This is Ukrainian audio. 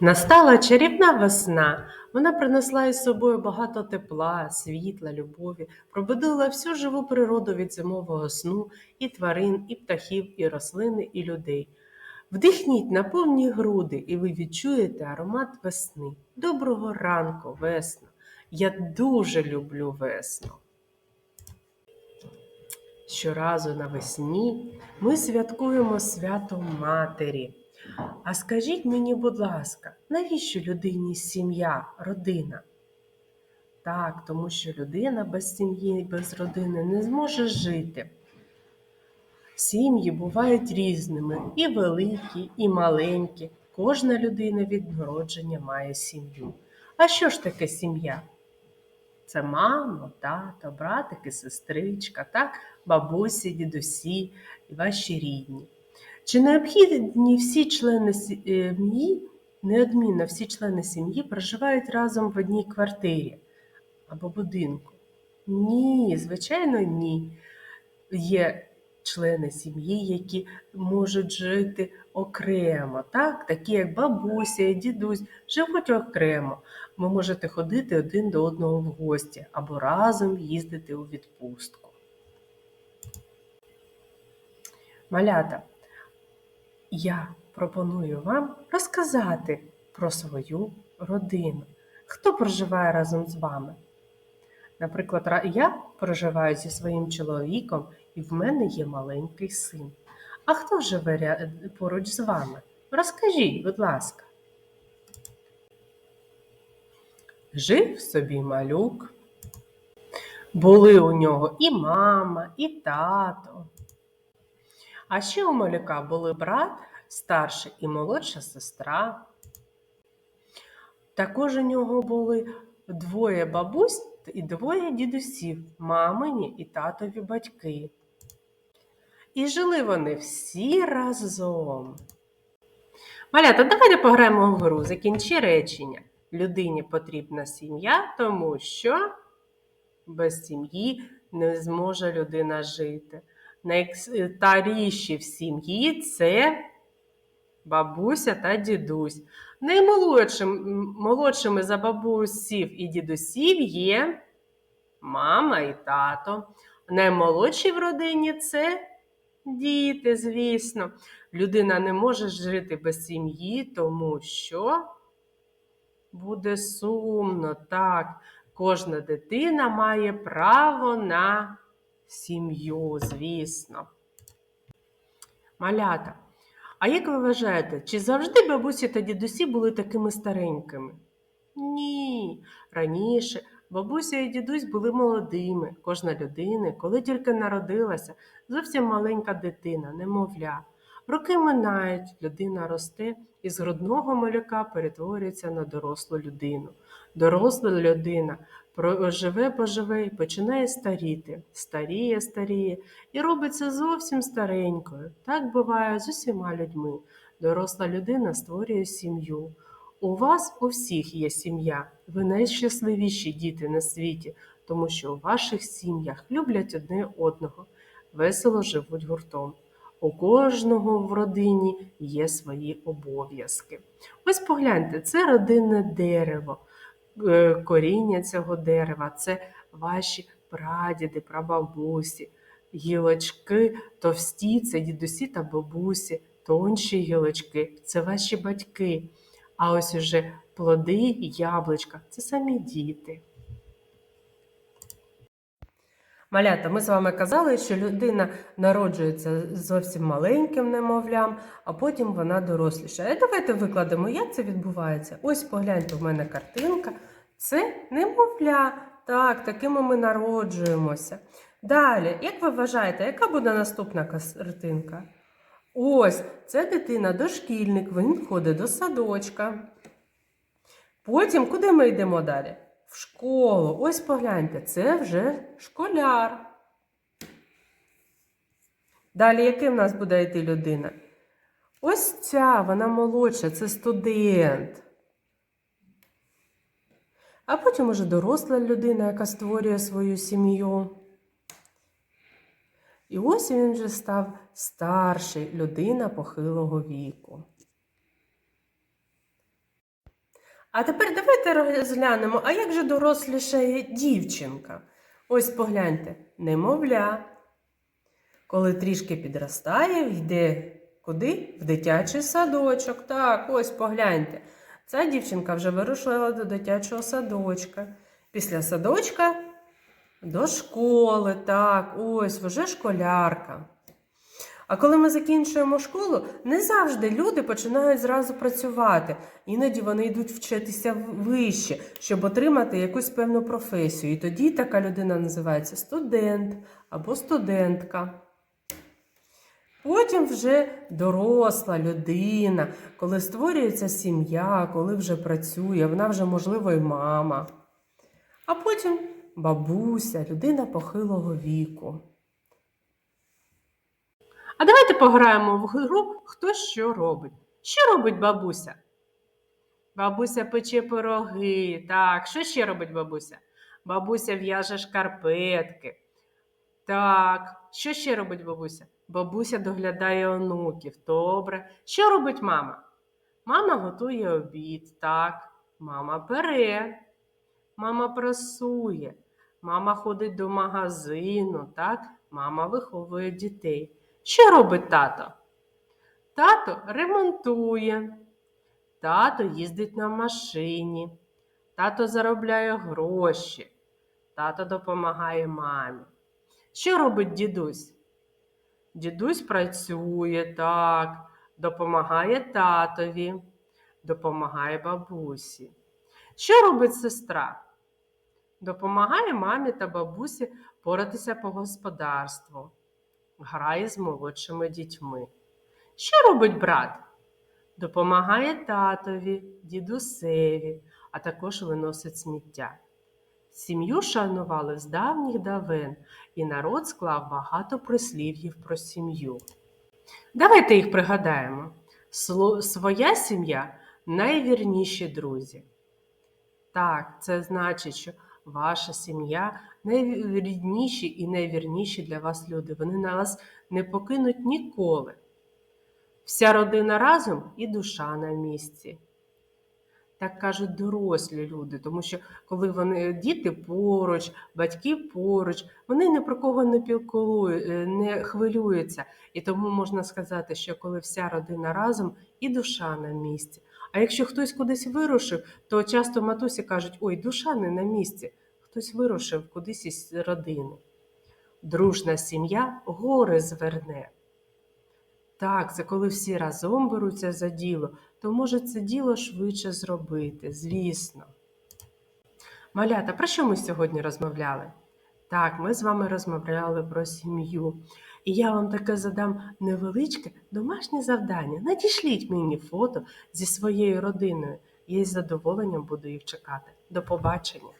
Настала чарівна весна. Вона принесла із собою багато тепла, світла, любові, пробудила всю живу природу від зимового сну, і тварин, і птахів, і рослини, і людей. Вдихніть на повні груди, і ви відчуєте аромат весни. Доброго ранку, весно! Я дуже люблю весну. Щоразу навесні ми святкуємо свято Матері. А скажіть мені, будь ласка, навіщо людині сім'я, родина? Так, тому що людина без сім'ї, без родини не зможе жити. Сім'ї бувають різними, і великі, і маленькі. Кожна людина від народження має сім'ю. А що ж таке сім'я? Це мама, тато, братики, сестричка, так, бабусі, дідусі і ваші рідні. Чи необхідні всі члени сім'ї, неодмінно всі члени сім'ї проживають разом в одній квартирі або будинку? Ні, звичайно, ні. Є члени сім'ї, які можуть жити окремо, так? такі як бабуся, і дідусь, живуть окремо. Ви можете ходити один до одного в гості або разом їздити у відпустку. Малята, я пропоную вам розказати про свою родину. Хто проживає разом з вами? Наприклад, я проживаю зі своїм чоловіком, і в мене є маленький син. А хто живе поруч з вами? Розкажіть, будь ласка. Жив собі малюк. Були у нього і мама, і тато. А ще у малюка були брат, старша і молодша сестра. Також у нього були двоє бабусь і двоє дідусів, мамині і татові батьки. І жили вони всі разом. Малята, давайте пограємо в гру. Закінчи речення. Людині потрібна сім'я, тому що без сім'ї не зможе людина жити. Найстаріші в сім'ї це бабуся та дідусь. Наймолодшим, молодшими за бабусів і дідусів є мама і тато. Наймолодші в родині це діти, звісно. Людина не може жити без сім'ї, тому що буде сумно. Так, кожна дитина має право на сім'ю, звісно. Малята. А як ви вважаєте, чи завжди бабусі та дідусі були такими старенькими? Ні. Раніше бабуся і дідусь були молодими. Кожна людина, коли тільки народилася, зовсім маленька дитина, немовля. Роки минають, людина росте і з грудного малюка перетворюється на дорослу людину. Доросла людина живе, поживе і починає старіти, старіє, старіє і робиться зовсім старенькою. Так буває з усіма людьми. Доросла людина створює сім'ю. У вас у всіх є сім'я, ви найщасливіші діти на світі, тому що у ваших сім'ях люблять одне одного, весело живуть гуртом. У кожного в родині є свої обов'язки. Ось погляньте, це родинне дерево. Е, коріння цього дерева, це ваші прадіди, прабабусі, гілочки товсті це дідусі та бабусі, тонші гілочки це ваші батьки. А ось уже плоди і яблучка це самі діти. Малята, ми з вами казали, що людина народжується зовсім маленьким немовлям, а потім вона доросліша. давайте викладемо, як це відбувається. Ось погляньте, в мене картинка. Це немовля. Так, такими ми народжуємося. Далі, як ви вважаєте, яка буде наступна картинка? Ось, це дитина дошкільник, він ходить до садочка. Потім куди ми йдемо далі? В школу. Ось погляньте, це вже школяр. Далі, яким в нас буде йти людина? Ось ця, вона молодша, це студент. А потім уже доросла людина, яка створює свою сім'ю. І ось він вже став старший людина похилого віку. А тепер давайте розглянемо, а як же дорослішає дівчинка? Ось погляньте, немовля. Коли трішки підростає, йде куди? В дитячий садочок. Так, ось погляньте. Ця дівчинка вже вирушила до дитячого садочка. Після садочка до школи. Так, ось вже школярка. А коли ми закінчуємо школу, не завжди люди починають зразу працювати. Іноді вони йдуть вчитися вище, щоб отримати якусь певну професію. І тоді така людина називається студент або студентка. Потім вже доросла людина, коли створюється сім'я, коли вже працює, вона вже, можливо, і мама. А потім бабуся, людина похилого віку. А давайте пограємо в гру Хто що робить. Що робить бабуся? Бабуся пече пироги. Так, що ще робить бабуся? Бабуся в'яже шкарпетки. Так, що ще робить бабуся? Бабуся доглядає онуків. Добре. Що робить мама? Мама готує обід. Так, мама пере. Мама прасує. Мама ходить до магазину. Так, мама виховує дітей. Що робить тато? Тато ремонтує. Тато їздить на машині. Тато заробляє гроші. Тато допомагає мамі. Що робить дідусь? Дідусь працює так, допомагає татові, допомагає бабусі. Що робить сестра? Допомагає мамі та бабусі поратися по господарству, грає з молодшими дітьми. Що робить брат? Допомагає татові, дідусеві, а також виносить сміття. Сім'ю шанували з давніх давен, і народ склав багато прислів'їв про сім'ю. Давайте їх пригадаємо. Своя сім'я найвірніші друзі. Так, це значить, що ваша сім'я найрідніші і найвірніші для вас люди. Вони на вас не покинуть ніколи. Вся родина разом і душа на місці. Так кажуть дорослі люди, тому що коли вони діти поруч, батьки поруч, вони ні про кого не пілкують, не хвилюються. І тому можна сказати, що коли вся родина разом і душа на місці. А якщо хтось кудись вирушив, то часто матусі кажуть: ой, душа не на місці, хтось вирушив кудись із родини. Дружна сім'я гори зверне. Так, це коли всі разом беруться за діло, то може це діло швидше зробити, звісно. Малята, про що ми сьогодні розмовляли? Так, ми з вами розмовляли про сім'ю. І я вам таке задам невеличке домашнє завдання. Надішліть мені фото зі своєю родиною. Я із задоволенням буду їх чекати. До побачення!